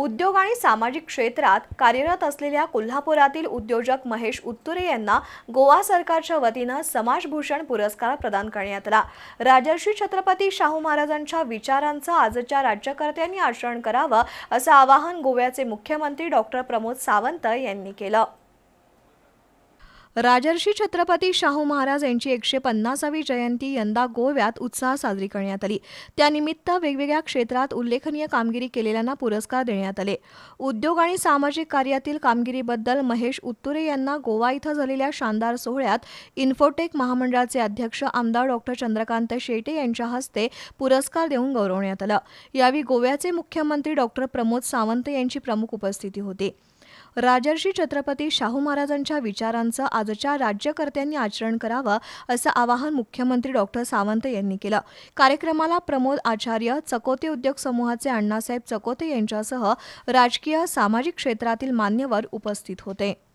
उद्योग आणि सामाजिक क्षेत्रात कार्यरत असलेल्या कोल्हापुरातील उद्योजक महेश उत्तुरे यांना गोवा सरकारच्या वतीनं समाजभूषण पुरस्कार प्रदान करण्यात आला. राजर्षी छत्रपती शाहू महाराजांच्या विचारांचं आजच्या राज्यकर्त्यांनी आचरण करावं असं आवाहन गोव्याचे मुख्यमंत्री डॉक्टर प्रमोद सावंत यांनी केलं. राजर्षी छत्रपती शाहू महाराज यांची एकशे पन्नासावी जयंती यंदा गोव्यात उत्साह साजरी करण्यात आली. त्यानिमित्त वेगवेगळ्या क्षेत्रात उल्लेखनीय कामगिरी केलेल्यांना पुरस्कार देण्यात आले. उद्योग आणि सामाजिक कार्यातील कामगिरीबद्दल महेश उत्तुरे यांना गोवा इथं झालेल्या शानदार सोहळ्यात इन्फोटेक महामंडळाचे अध्यक्ष आमदार डॉक्टर चंद्रकांत शेटे यांच्या हस्ते पुरस्कार देऊन गौरवण्यात आलं. यावेळी गोव्याचे मुख्यमंत्री डॉक्टर प्रमोद सावंत यांची प्रमुख उपस्थिती होती. राजर्षी छत्रपती शाहू महाराजांच्या विचारांचं आजच्या राज्यकर्त्यांनी आचरण करावं असं आवाहन मुख्यमंत्री डॉक्टर सावंत यांनी केलं. कार्यक्रमाला प्रमोद आचार्य चकोते उद्योग समूहाचे अण्णासाहेब चकोते यांच्यासह राजकीय सामाजिक क्षेत्रातील मान्यवर उपस्थित होते.